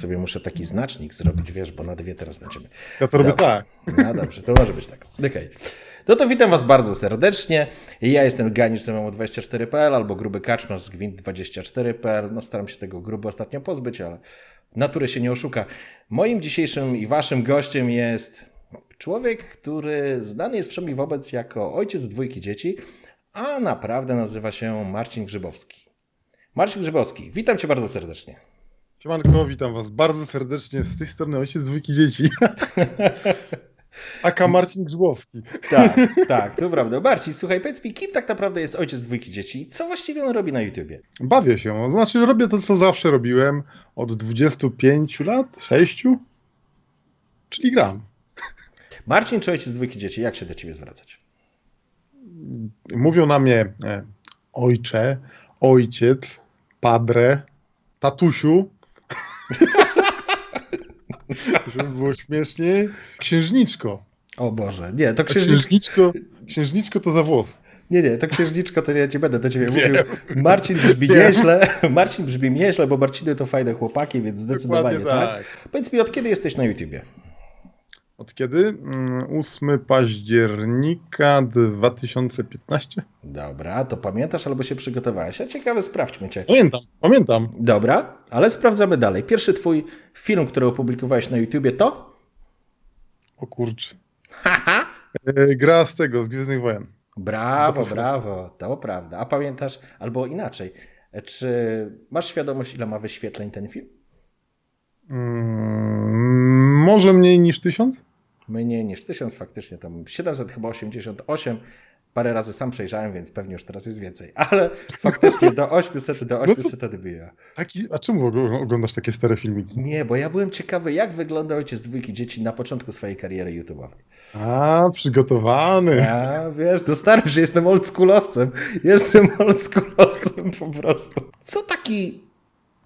Sobie muszę taki znacznik zrobić, wiesz, bo na dwie teraz będziemy. Ja to robię tak. No dobrze, to może być tak. Okej. No to witam Was bardzo serdecznie. Ja jestem Ganisz z MMO24.pl albo Gruby Kaczmarz z Gwint24.pl. No staram się tego gruby ostatnio pozbyć, ale natury się nie oszuka. Moim dzisiejszym i Waszym gościem jest człowiek, który znany jest wszemi wobec jako ojciec dwójki dzieci, a naprawdę nazywa się Marcin Grzybowski. Marcin Grzybowski, witam Cię bardzo serdecznie. Siemanko, witam was bardzo serdecznie z tej strony ojciec dwójki dzieci. Aka Marcin Grzybowski. Tak, tak, to prawda. Marcin, słuchaj, powiedz mi, kim tak naprawdę jest ojciec dwójki dzieci co właściwie on robi na YouTubie? Bawię się, to znaczy robię to, co zawsze robiłem od 25 lat, 6, czyli gram. Marcin czy ojciec dwójki dzieci, jak się do ciebie zwracać? Mówią na mnie e, ojcze, ojciec, padre, tatusiu. Żeby było śmieszniej. Księżniczko. O Boże, nie, to A księżniczka. Księżniczko, księżniczko to za włos. Nie, nie, to księżniczko, to ja ci będę do ciebie mówił. Marcin brzmi Wiem. nieźle, Marcin brzmi nieźle, bo Marciny to fajne chłopaki, więc zdecydowanie tak. tak. Powiedz mi, od kiedy jesteś na YouTubie? Od kiedy? Mm, 8 października 2015? Dobra, to pamiętasz albo się przygotowałeś? A ciekawe, sprawdźmy cię. Pamiętam, pamiętam. Dobra, ale sprawdzamy dalej. Pierwszy twój film, który opublikowałeś na YouTubie to? O kurczę. Haha! E, Gra z tego, z Gwiezdnych Wojen. Brawo, brawo, to prawda. A pamiętasz, albo inaczej, czy masz świadomość, ile ma wyświetleń ten film? Mm, może mniej niż tysiąc? Mniej niż 1000 faktycznie, tam 700 chyba 88. Parę razy sam przejrzałem, więc pewnie już teraz jest więcej. Ale faktycznie do 800 do 800 odbija. Taki, a czemu oglądasz takie stare filmiki? Nie, bo ja byłem ciekawy, jak wygląda ojciec dwójki dzieci na początku swojej kariery YouTube'owej. A, przygotowany. A wiesz, to staram się, jestem oldschoolowcem. Jestem oldschoolowcem po prostu. Co taki,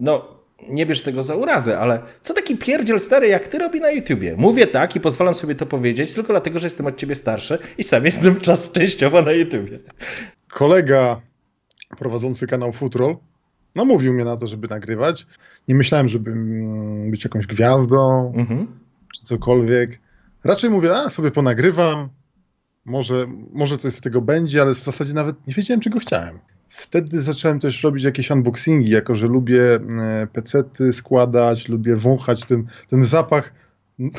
no nie bierz tego za urazę, ale co taki pierdziel stary jak ty robi na YouTubie? Mówię tak i pozwalam sobie to powiedzieć tylko dlatego, że jestem od ciebie starszy i sam jestem czas częściowo na YouTubie. Kolega prowadzący kanał Futrol namówił mnie na to, żeby nagrywać. Nie myślałem, żeby mm, być jakąś gwiazdą Mhm. czy cokolwiek. Raczej mówię, a sobie ponagrywam, może, może coś z tego będzie, ale w zasadzie nawet nie wiedziałem, czego chciałem. Wtedy zacząłem też robić jakieś unboxingi, jako że lubię e, pecety składać, lubię wąchać ten, ten zapach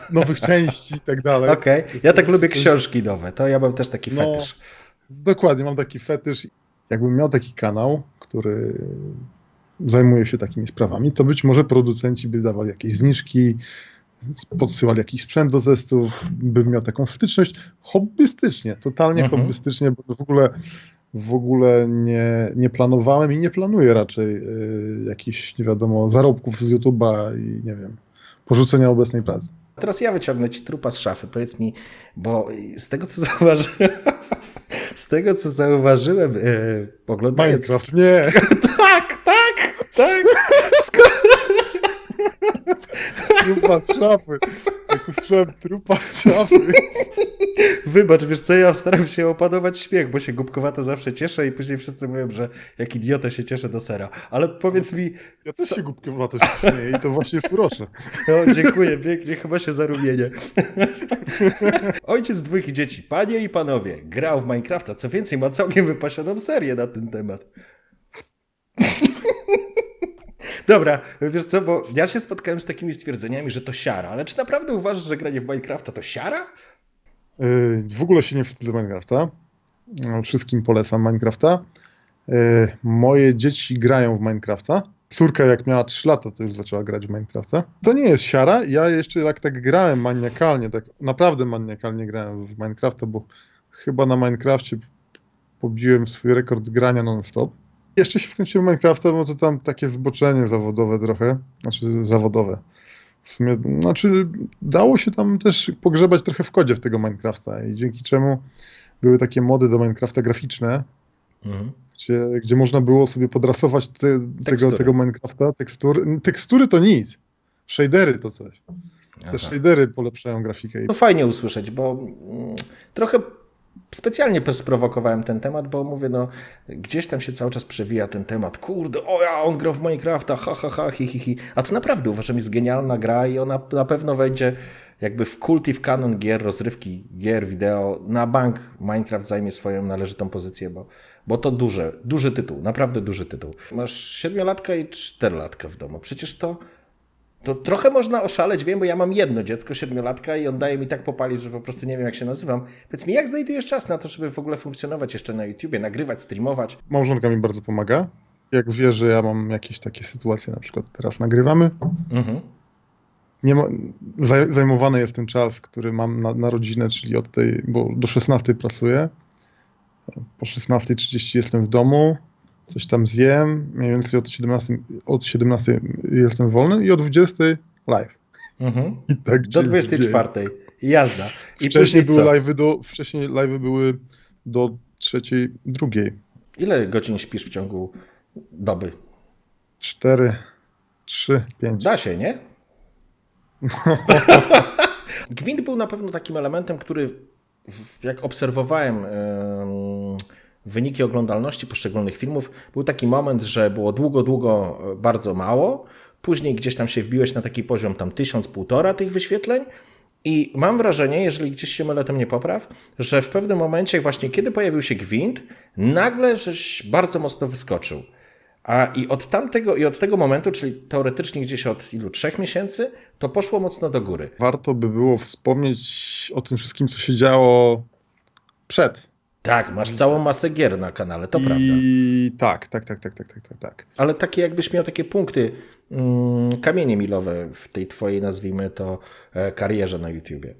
nowych części i tak dalej. Okej, ja tak lubię książki nowe, to ja mam też taki No. fetysz. Dokładnie, mam taki fetysz. Jakbym miał taki kanał, który zajmuje się takimi sprawami, to być może producenci by dawali jakieś zniżki, podsyłali jakiś sprzęt do testów, bym miał taką styczność hobbystycznie, totalnie Mhm. hobbystycznie, bo w ogóle w ogóle nie, nie planowałem i nie planuję raczej y, jakichś, nie wiadomo, zarobków z YouTube'a i nie wiem, porzucenia obecnej pracy. Teraz ja wyciągnę ci trupa z szafy. Powiedz mi, bo z tego co zauważyłem, z tego co zauważyłem, e, oglądając... Minecraft, nie! Tak, tak, tak. Sko- Trupa z szafy! Jak usłyszałem trupa z szafy! Wybacz, wiesz co, ja staram się opanować śmiech, bo się głupkowato zawsze cieszę i później wszyscy mówią, że jak idiota się cieszę do sera. Ale powiedz mi, Ja też się głupkowato się śmieję i to właśnie jest urocze. no dziękuję pięknie, chyba się zarumienię. Ojciec dwójki dzieci, panie i panowie, grał w Minecrafta, co więcej ma całkiem wypasioną serię na ten temat. Dobra, wiesz co, bo ja się spotkałem z takimi stwierdzeniami, że to siara, ale czy naprawdę uważasz, że granie w Minecrafta to siara? Yy, W ogóle się nie wstydzę Minecrafta. No, Wszystkim polecam Minecrafta. Yy, Moje dzieci grają w Minecrafta. Córka jak miała 3 lata, to już zaczęła grać w Minecrafta. To nie jest siara. Ja jeszcze jak tak grałem maniakalnie, tak naprawdę maniakalnie grałem w Minecrafta, bo chyba na Minecrafcie pobiłem swój rekord grania non-stop. Jeszcze się wkręciłem w Minecrafta, bo to tam takie zboczenie zawodowe trochę, znaczy zawodowe. W sumie, znaczy dało się tam też pogrzebać trochę w kodzie w tego Minecrafta i dzięki czemu były takie mody do Minecrafta graficzne, Mhm. gdzie, gdzie można było sobie podrasować te, tego, tego Minecrafta, tekstury. Tekstury to nic, shadery to coś. Te Aha. shadery polepszają grafikę. To fajnie usłyszeć, bo mm, trochę specjalnie sprowokowałem ten temat, bo mówię, no gdzieś tam się cały czas przewija ten temat. Kurde, o ja, on grał w Minecrafta, ha, ha, ha, hi, hi, hi. A to naprawdę uważam jest genialna gra i ona na pewno wejdzie jakby w kult i w kanon gier, rozrywki gier, wideo. Na bank Minecraft zajmie swoją należytą pozycję, bo, bo to duże, duży tytuł, naprawdę duży tytuł. Masz siedmiolatka i czterolatka w domu. Przecież to to trochę można oszaleć, wiem, bo ja mam jedno dziecko, siedmiolatka i on daje mi tak popalić, że po prostu nie wiem, jak się nazywam. Powiedz mi, jak znajdujesz czas na to, żeby w ogóle funkcjonować jeszcze na YouTubie, nagrywać, streamować? Małżonka mi bardzo pomaga. Jak wie, że ja mam jakieś takie sytuacje, na przykład teraz nagrywamy, Mhm. nie ma, zaj, zajmowany jest ten czas, który mam na, na rodzinę, czyli od tej, bo do 16 pracuję. Po 16.30 jestem w domu, coś tam zjem, mniej więcej od 17, od 17 jestem wolny i o 20 live. Mhm. I tak Do dzień w 24. Jazda. I. Wcześniej były live'y do, wcześniej live'y były do trzeciej, drugiej. Ile godzin śpisz w ciągu doby? 4, 3, 5. Da się, nie? Gwint był na pewno takim elementem, który jak obserwowałem em, wyniki oglądalności poszczególnych filmów, był taki moment, że było długo, długo e, bardzo mało, później gdzieś tam się wbiłeś na taki poziom tam tysiąc, półtora tych wyświetleń i mam wrażenie, jeżeli gdzieś się mylę, to mnie popraw, że w pewnym momencie właśnie kiedy pojawił się Gwint, nagle żeś bardzo mocno wyskoczył. A i od tamtego, i od tego momentu, czyli teoretycznie gdzieś od ilu, trzech miesięcy, to poszło mocno do góry. Warto by było wspomnieć o tym wszystkim, co się działo przed. Tak, masz całą masę gier na kanale, to prawda. I tak, tak, tak, tak, tak, tak, tak, tak. Ale takie jakbyś miał takie punkty, mm, kamienie milowe w tej twojej, nazwijmy to, e, karierze na YouTubie.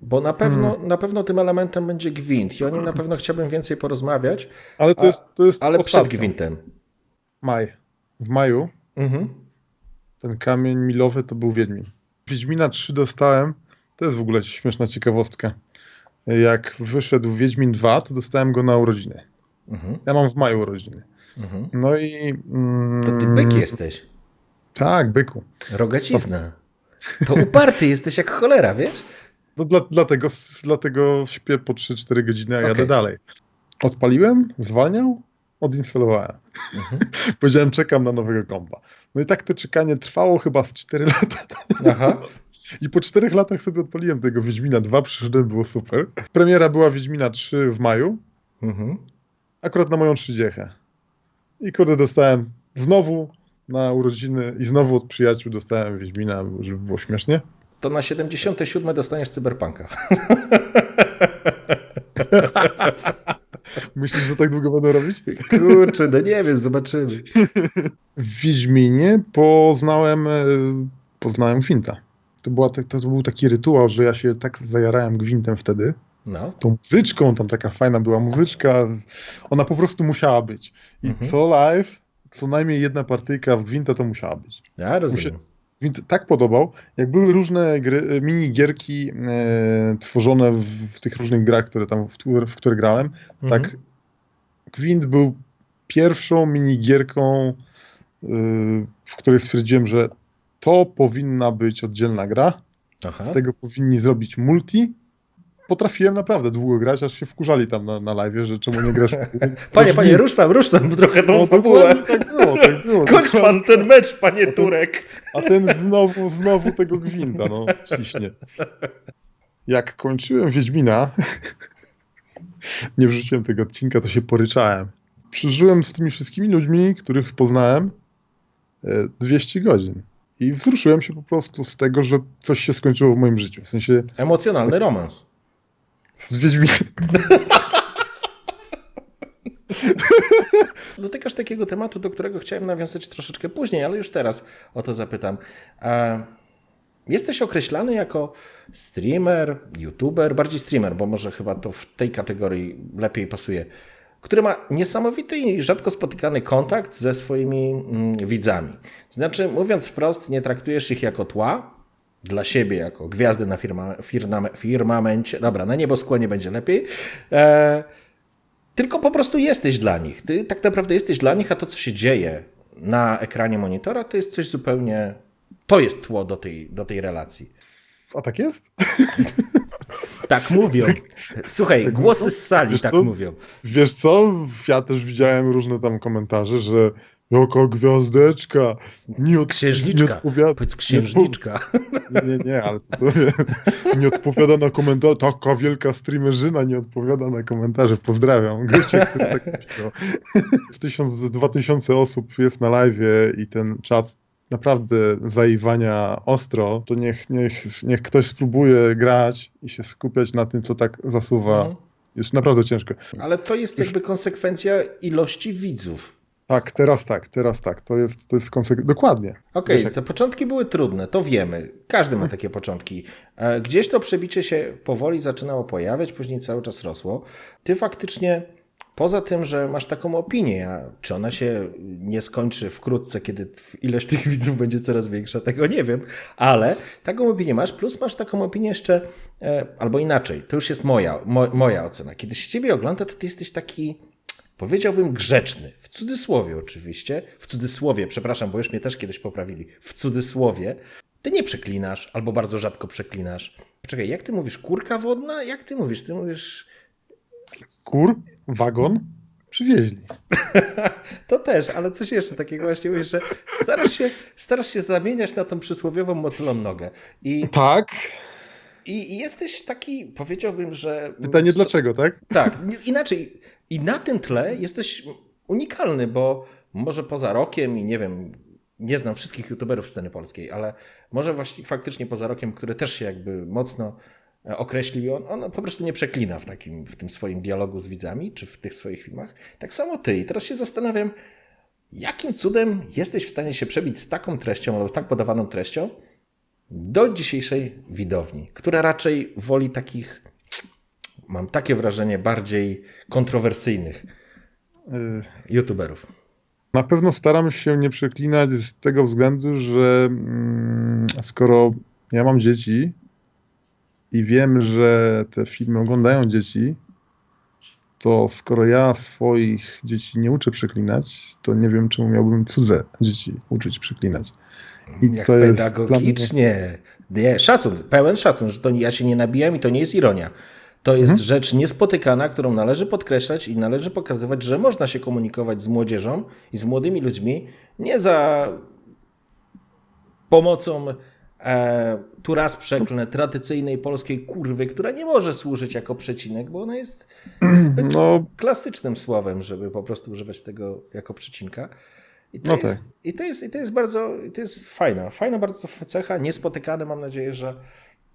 Bo na pewno, Hmm. na pewno tym elementem będzie gwint i o nim na pewno chciałbym więcej porozmawiać, Ale to jest, to jest ale ostatnio. przed gwintem. Maj. W maju Mhm. ten kamień milowy to był Wiedźmin. Wiedźmina 3 dostałem, to jest w ogóle śmieszna ciekawostka. Jak wyszedł Wiedźmin 2, to dostałem go na urodziny. Mhm. Ja mam w maju urodziny. Mhm. No i... Mm, To ty byk jesteś. Tak, byku. Rogacizna. To uparty jesteś jak cholera, wiesz? No dla, dlatego, dlatego śpię po 3-4 godziny, a jadę Okej. dalej. Odpaliłem, zwalniał, odinstalowałem. Mhm. Powiedziałem, czekam na nowego kompa. No i tak to czekanie trwało chyba z 4 lata. Aha. I po 4 latach sobie odpaliłem tego Wiedźmina 2, przyszedłem, było super. Premiera była Wiedźmina 3 w maju, Mhm. akurat na moją 30. I kurde, dostałem znowu na urodziny i znowu od przyjaciół dostałem Wiedźmina, żeby było śmiesznie. To na 77 dostaniesz cyberpunka. Myślisz, że tak długo będę robić? Kurczę, no nie wiem, zobaczymy. W Wiedźminie poznałem, e, poznałem Gwinta. To, była, to, to był taki rytuał, że ja się tak zajarałem Gwintem wtedy. No. Tą muzyczką, tam taka fajna była muzyczka. Ona po prostu musiała być. I Mhm. co live, co najmniej jedna partyjka w Gwinta to musiała być. Ja rozumiem. Gwint tak podobał, jak były różne gry, mini gierki e, tworzone w, w tych różnych grach, które tam, w, w które grałem, Mhm. tak Gwint był pierwszą minigierką, y, w której stwierdziłem, że to powinna być oddzielna gra. Aha. Z tego powinni zrobić multi. Potrafiłem naprawdę długo grać, aż się wkurzali tam na, na live, że czemu nie grasz Panie, panie, rusz tam, rusz tam trochę tą No, fabułę. tak było, tak było. Kończ pan ten mecz, panie Turek. A ten znowu, znowu tego gwinta, no, ciśnie. Jak kończyłem Wiedźmina, nie wrzuciłem tego odcinka, to się poryczałem. Przeżyłem z tymi wszystkimi ludźmi, których poznałem, e, 200 godzin. I wzruszyłem się po prostu z tego, że coś się skończyło w moim życiu. W sensie Emocjonalny romans. Z Wiedźminem. Dotykasz takiego tematu, do którego chciałem nawiązać troszeczkę później, ale już teraz o to zapytam. Jesteś określany jako streamer, youtuber, bardziej streamer, bo może chyba to w tej kategorii lepiej pasuje, który ma niesamowity i rzadko spotykany kontakt ze swoimi mm, widzami. Znaczy, mówiąc wprost, nie traktujesz ich jako tła dla siebie, jako gwiazdy na firma, firma, firmamencie. Dobra, na nieboskłonie będzie lepiej. E, tylko po prostu jesteś dla nich. Ty tak naprawdę jesteś dla nich, a to, co się dzieje na ekranie monitora, to jest coś zupełnie. To jest tło do tej, do tej relacji. A tak jest? Tak mówią. Słuchaj, głosy z sali Wiesz tak co? mówią. Wiesz co? Ja też widziałem różne tam komentarze, że jaka gwiazdeczka, nie, od, Księżniczka. nie odpowiada. Powiedz księżniczka. Nie, nie, nie, ale to, to nie odpowiada na komentarze. Taka wielka streamerzyna nie odpowiada na komentarze. Pozdrawiam. Goście, który tak napisał. Z tysiąc, z dwa tysiące osób jest na live i ten czat naprawdę zaiwania ostro, to niech, niech, niech ktoś spróbuje grać i się skupiać na tym, co tak zasuwa. Mhm. Jest naprawdę ciężko. Ale to jest jakby konsekwencja ilości widzów. Tak, teraz tak, teraz tak. To jest, to jest konsekwencja. Dokładnie. Okej, za początki były trudne, to wiemy. Każdy ma takie początki. E, Gdzieś to przebicie się powoli zaczynało pojawiać, później cały czas rosło. Ty faktycznie, poza tym, że masz taką opinię, a czy ona się nie skończy wkrótce, kiedy ilość tych widzów będzie coraz większa, tego nie wiem, ale taką opinię masz, plus masz taką opinię jeszcze, e, albo inaczej, to już jest moja, mo, moja ocena. Kiedy się ciebie ogląda, to ty jesteś taki powiedziałbym grzeczny, w cudzysłowie oczywiście, w cudzysłowie, przepraszam, bo już mnie też kiedyś poprawili, w cudzysłowie, ty nie przeklinasz, albo bardzo rzadko przeklinasz. Czekaj, jak ty mówisz, kurka wodna? Jak ty mówisz? Ty mówisz, Kur, wagon przywieźli. to też, ale coś jeszcze takiego właśnie mówisz, że starasz się, starasz się zamieniać na tą przysłowiową motylą nogę. I, Tak. i, jesteś taki, powiedziałbym, że... Pytanie dlaczego, tak? Tak, inaczej. I na tym tle jesteś unikalny, bo może poza rokiem i nie wiem, nie znam wszystkich youtuberów sceny polskiej, ale może właśnie faktycznie poza rokiem, który też się jakby mocno e, określił, on, on po prostu nie przeklina w, takim, w tym swoim dialogu z widzami, czy w tych swoich filmach. Tak samo ty. I teraz się zastanawiam, jakim cudem jesteś w stanie się przebić z taką treścią, albo tak podawaną treścią do dzisiejszej widowni, która raczej woli takich mam takie wrażenie, bardziej kontrowersyjnych Y, youtuberów. Na pewno staram się nie przeklinać z tego względu, że mm, skoro ja mam dzieci i wiem, że te filmy oglądają dzieci, to skoro ja swoich dzieci nie uczę przeklinać, to nie wiem, czemu miałbym cudze dzieci uczyć przeklinać. I Jak to jest pedagogicznie. Nie, szacun, pełen szacun, że to ja się nie nabijam i to nie jest ironia. To jest Mhm. rzecz niespotykana, którą należy podkreślać i należy pokazywać, że można się komunikować z młodzieżą i z młodymi ludźmi nie za pomocą e, tu raz przeklnę tradycyjnej polskiej kurwy, która nie może służyć jako przecinek, bo ona jest zbyt No, klasycznym słowem, żeby po prostu używać tego jako przecinka. I to, No tak. jest, i to, jest, i to jest bardzo, to jest fajna, fajna bardzo cecha, niespotykane. Mam nadzieję, że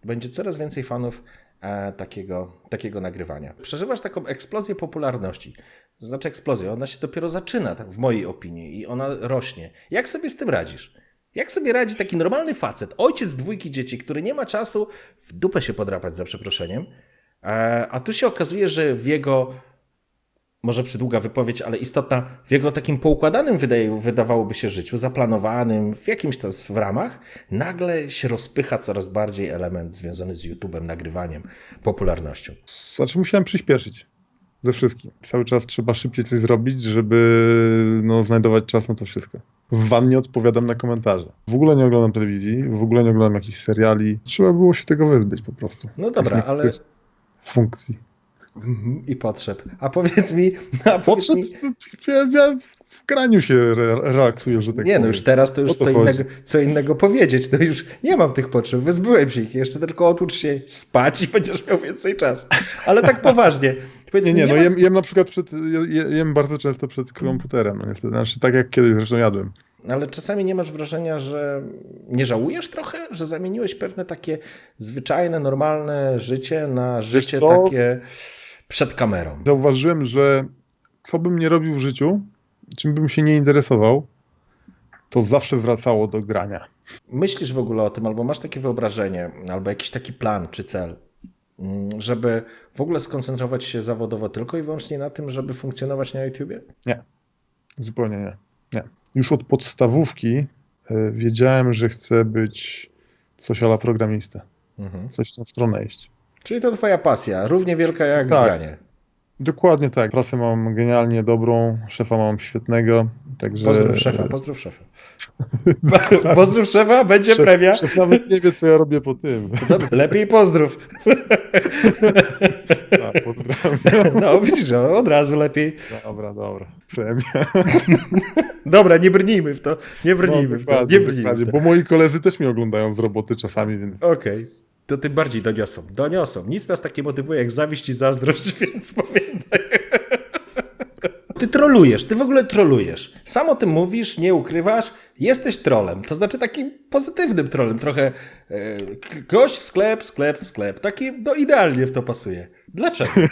będzie coraz więcej fanów e, takiego, takiego nagrywania. Przeżywasz taką eksplozję popularności. To znaczy eksplozję, ona się dopiero zaczyna, tak w mojej opinii, i ona rośnie. Jak sobie z tym radzisz? Jak sobie radzi taki normalny facet, ojciec dwójki dzieci, który nie ma czasu w dupę się podrapać za przeproszeniem, e, a tu się okazuje, że w jego może przydługa wypowiedź, ale istotna, w jego takim poukładanym wydaje, wydawałoby się życiu, zaplanowanym, w jakimś to w ramach, nagle się rozpycha coraz bardziej element związany z YouTube'em, nagrywaniem, popularnością. znaczy musiałem przyspieszyć ze wszystkim. Cały czas trzeba szybciej coś zrobić, żeby no, znajdować czas na to wszystko. W wannie odpowiadam na komentarze. W ogóle nie oglądam telewizji, w ogóle nie oglądam jakichś seriali. Trzeba było się tego wyzbyć po prostu. No dobra, ale... Funkcji. Mhm, I potrzeb. A powiedz mi... A powiedz Potrzeb, mi ja, ja w graniu się re, relaksuję, że tak nie, no powiem. już teraz to już to co chodzi. innego, co innego powiedzieć. No już nie mam tych potrzeb, wyzbyłem się ich. Jeszcze tylko otucz się spać i będziesz miał więcej czasu. Ale tak poważnie. Powiedz Nie, mi, nie, no ma- jem, jem na przykład przed, je- jem bardzo często przed komputerem, no niestety, znaczy tak jak kiedyś zresztą jadłem. Ale czasami nie masz wrażenia, że nie żałujesz trochę, że zamieniłeś pewne takie zwyczajne, normalne życie na życie co? takie przed kamerą. Zauważyłem, że co bym nie robił w życiu, czym bym się nie interesował, to zawsze wracało do grania. Myślisz w ogóle o tym, albo masz takie wyobrażenie, albo jakiś taki plan czy cel, mm, żeby w ogóle skoncentrować się zawodowo tylko i wyłącznie na tym, żeby funkcjonować na YouTubie? Nie, zupełnie nie. nie. Już od podstawówki y, wiedziałem, że chcę być coś ala programista. Mhm. Coś w tą stronę iść. Czyli to twoja pasja, równie wielka jak Tak. granie. Dokładnie tak. Pracę mam genialnie dobrą, szefa mam świetnego, także... Pozdrów szefa, pozdrów szefa. pozdrów szefa, będzie Szef, premia. szef nawet nie wie, co ja robię po tym. Lepiej pozdrów. Tak, pozdrawiam. No widzisz, no, od razu lepiej. Dobra, dobra. Premia. Dobra, nie brnijmy w to, nie No, brnijmy w to, nie brnijmy w to. bo moi koledzy też mnie oglądają z roboty czasami, więc Okej. To tym bardziej doniosą. Doniosą. Nic nas tak nie motywuje jak zawiść i zazdrość, więc pamiętaj. Ty trolujesz, ty w ogóle trolujesz. Sam o tym mówisz, nie ukrywasz, jesteś trolem. To znaczy takim pozytywnym trolem. Trochę e, gość w sklep, sklep w sklep. Taki, no idealnie w to pasuje. Dlaczego?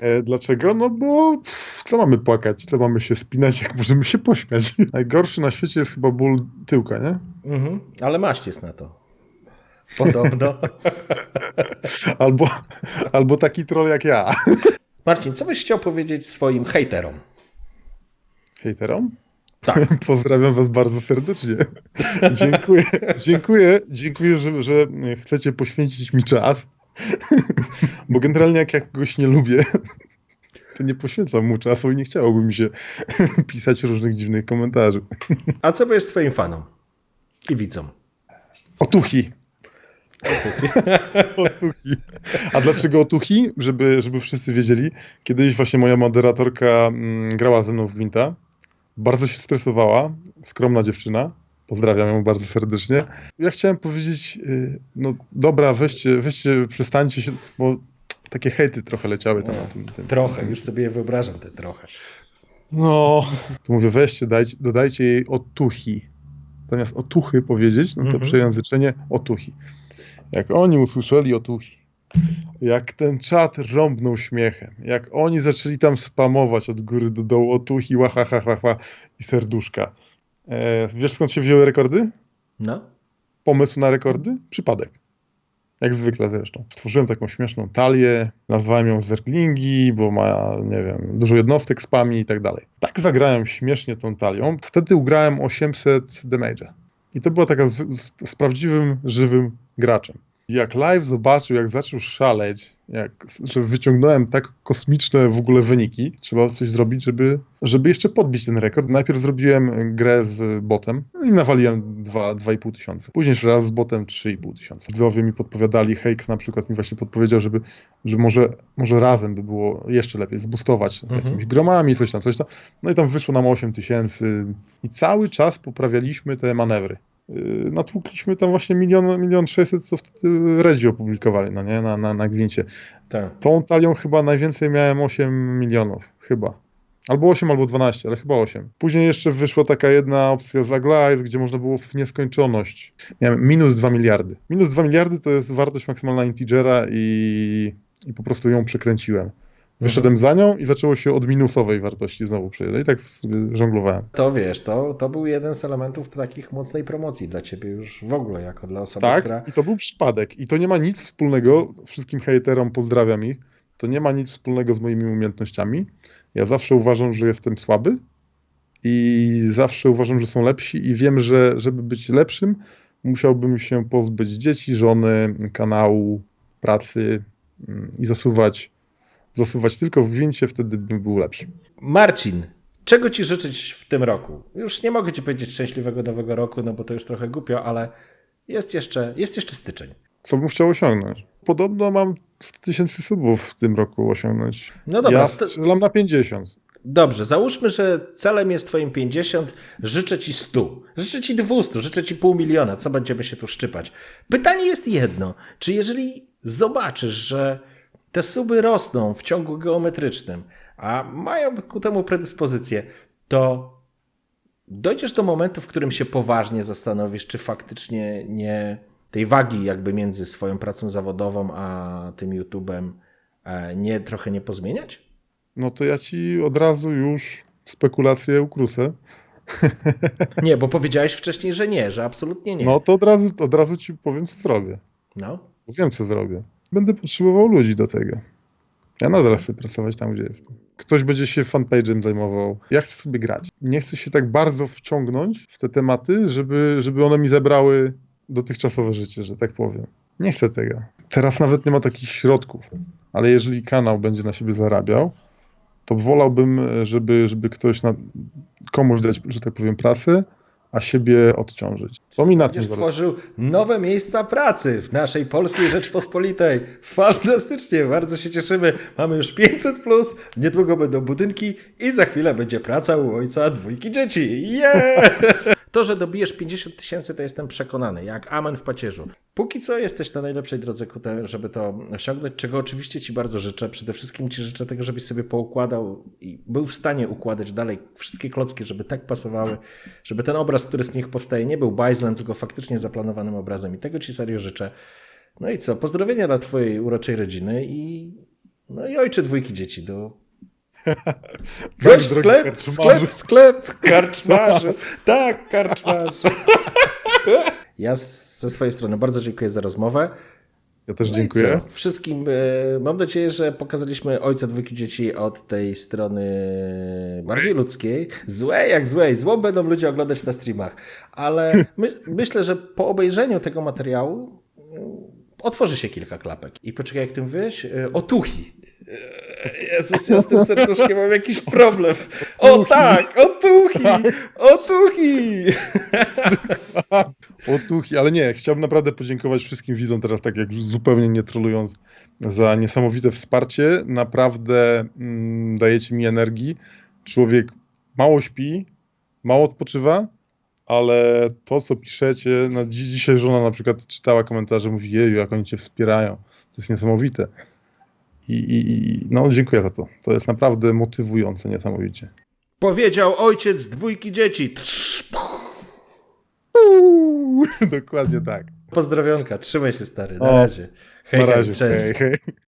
E, dlaczego? No bo pff, co mamy płakać? Co mamy się spinać, jak możemy się pośmiać? Najgorszy na świecie jest chyba ból tyłka, nie? Mhm, ale masz na to. Podobno. Albo, albo taki troll jak ja. Marcin, co byś chciał powiedzieć swoim hejterom? Hejterom? Tak. Pozdrawiam was bardzo serdecznie. Dziękuję, dziękuję, dziękuję, że, że chcecie poświęcić mi czas. Bo generalnie jak ja kogoś nie lubię, to nie poświęcam mu czasu i nie chciałoby mi się pisać różnych dziwnych komentarzy. A co powiesz swoim fanom i widzom? Otuchi. Otuchi. A dlaczego otuchi? Żeby, żeby wszyscy wiedzieli. Kiedyś właśnie moja moderatorka mm, grała ze mną w Gwinta. Bardzo się stresowała. Skromna dziewczyna. Pozdrawiam ją bardzo serdecznie. Ja chciałem powiedzieć, y, no dobra, weźcie, weźcie, przestańcie się, bo takie hejty trochę leciały tam na tym. tym. Trochę, już sobie je wyobrażam, te trochę. No, to mówię, weźcie, dajcie, dodajcie jej otuchi. Zamiast otuchy powiedzieć, no to Mhm. przejęzyczenie otuchi. Jak oni usłyszeli otuchi, jak ten czat rąbnął śmiechem, jak oni zaczęli tam spamować od góry do dołu otuchi, ła, ha, ha, i serduszka. E, wiesz skąd się wzięły rekordy? No. Pomysł na rekordy? Przypadek. Jak zwykle zresztą. Stworzyłem taką śmieszną talię, nazwałem ją Zerglingi, bo ma, nie wiem, dużo jednostek spami i tak dalej. Tak zagrałem śmiesznie tą talią. Wtedy ugrałem 800 damage'a. I to była taka z, z, z prawdziwym, żywym graczem. Jak live zobaczył, jak zaczął szaleć, jak, że wyciągnąłem tak kosmiczne w ogóle wyniki, trzeba coś zrobić, żeby, żeby jeszcze podbić ten rekord. Najpierw zrobiłem grę z botem i nawaliłem dwa- 2,5 tysiąca. Później jeszcze raz z botem 3,5 tysiąca. Widzowie mi podpowiadali, Hakes na przykład mi właśnie podpowiedział, żeby, że może, może razem by było jeszcze lepiej zbustować Mhm. jakimiś gromami, coś tam, coś tam. No i tam wyszło nam 8 tysięcy i cały czas poprawialiśmy te manewry. Yy, Natłukliśmy tam właśnie milion, milion sześćset, co wtedy Redzi opublikowali, no nie, na, na, na gwincie. Tak. Tą talią chyba najwięcej miałem 8 milionów, chyba. Albo 8, albo 12, ale chyba 8. Później jeszcze wyszła taka jedna opcja za Glaze, gdzie można było w nieskończoność. Miałem minus 2 miliardy. Minus 2 miliardy to jest wartość maksymalna integera i, i po prostu ją przekręciłem. Wyszedłem za nią i zaczęło się od minusowej wartości znowu przejść. I tak sobie żonglowałem. To wiesz, to, to był jeden z elementów takich mocnej promocji dla ciebie już w ogóle, jako dla osoby, Tak, która... i to był przypadek. I to nie ma nic wspólnego, wszystkim hejterom pozdrawiam ich, to nie ma nic wspólnego z moimi umiejętnościami. Ja zawsze uważam, że jestem słaby i zawsze uważam, że są lepsi i wiem, że żeby być lepszym, musiałbym się pozbyć dzieci, żony, kanału, pracy mm, i zasuwać, zasuwać tylko w gwincie, wtedy bym był lepszy. Marcin, czego ci życzyć w tym roku? Już nie mogę ci powiedzieć szczęśliwego nowego roku, no bo to już trochę głupio, ale jest jeszcze, jest jeszcze styczeń. Co bym chciał osiągnąć? Podobno mam 100 tysięcy subów w tym roku osiągnąć. No dobra, ja strzelam na 50. Dobrze, załóżmy, że celem jest twoim 50, życzę ci 100, życzę ci 200, życzę ci pół miliona, co będziemy się tu szczypać. Pytanie jest jedno, czy jeżeli zobaczysz, że te suby rosną w ciągu geometrycznym, a mają ku temu predyspozycję, to dojdziesz do momentu, w którym się poważnie zastanowisz, czy faktycznie nie tej wagi jakby między swoją pracą zawodową a tym YouTube'em e, nie trochę nie pozmieniać? No to ja ci od razu już spekulacje ukrusę. Nie, bo powiedziałeś wcześniej, że nie, że absolutnie nie. No to od razu, od razu ci powiem, co zrobię. No. Wiem, co zrobię. Będę potrzebował ludzi do tego. Ja nadal chcę pracować tam, gdzie jestem. Ktoś będzie się fanpage'em zajmował. Ja chcę sobie grać. Nie chcę się tak bardzo wciągnąć w te tematy, żeby, żeby one mi zabrały dotychczasowe życie, że tak powiem. Nie chcę tego. Teraz nawet nie ma takich środków. ale jeżeli kanał będzie na siebie zarabiał, to wolałbym, żeby, żeby ktoś na, komuś dać, że tak powiem, pracę, a siebie odciążyć. To mi na tym Będziesz zależy. tworzył nowe miejsca pracy w naszej polskiej Rzeczpospolitej. Fantastycznie, bardzo się cieszymy. Mamy już 500 plus, niedługo będą budynki i za chwilę będzie praca u ojca dwójki dzieci. Yeah! To, że dobijesz 50 tysięcy, to jestem przekonany, jak amen w pacierzu. Póki co jesteś na najlepszej drodze ku temu, żeby to osiągnąć, czego oczywiście Ci bardzo życzę. Przede wszystkim Ci życzę tego, żebyś sobie poukładał i był w stanie układać dalej wszystkie klocki, żeby tak pasowały, żeby ten obraz, który z nich powstaje, nie był bajzlem, tylko faktycznie zaplanowanym obrazem. I tego Ci serio życzę. No i co? Pozdrowienia dla Twojej uroczej rodziny i, no i ojcze dwójki dzieci do Weź w sklep, karczmarzu. sklep, sklep, karczmarzu. Tak, karczmarzu. Ja ze swojej strony bardzo dziękuję za rozmowę. Ja też No dziękuję. Wszystkim e, mam nadzieję, że pokazaliśmy ojca dwójki dzieci od tej strony bardziej ludzkiej. Złej jak złej. Złą będą ludzie oglądać na streamach. Ale my, myślę, że po obejrzeniu tego materiału e, otworzy się kilka klapek. I poczekaj, jak tym wyjść? E, Otuchi. Jezus, ja z tym serduszkiem mam jakiś problem. O tak, otuchi! Otuchi! Otuchi, ale nie, chciałbym naprawdę podziękować wszystkim widzom teraz, tak jak zupełnie nie trolując, za niesamowite wsparcie. Naprawdę mm, dajecie mi energii. Człowiek mało śpi, mało odpoczywa, ale to, co piszecie, no, dzi- dzisiaj żona na przykład czytała komentarze, mówi, jeju, jak oni cię wspierają. To jest niesamowite. I, i, no, dziękuję za to. To jest naprawdę motywujące niesamowicie. Powiedział ojciec dwójki dzieci. Trz, dokładnie tak. Pozdrowionka, trzymaj się stary. Na O, razie. Hej, Na hej, razie. cześć. Hej, hej.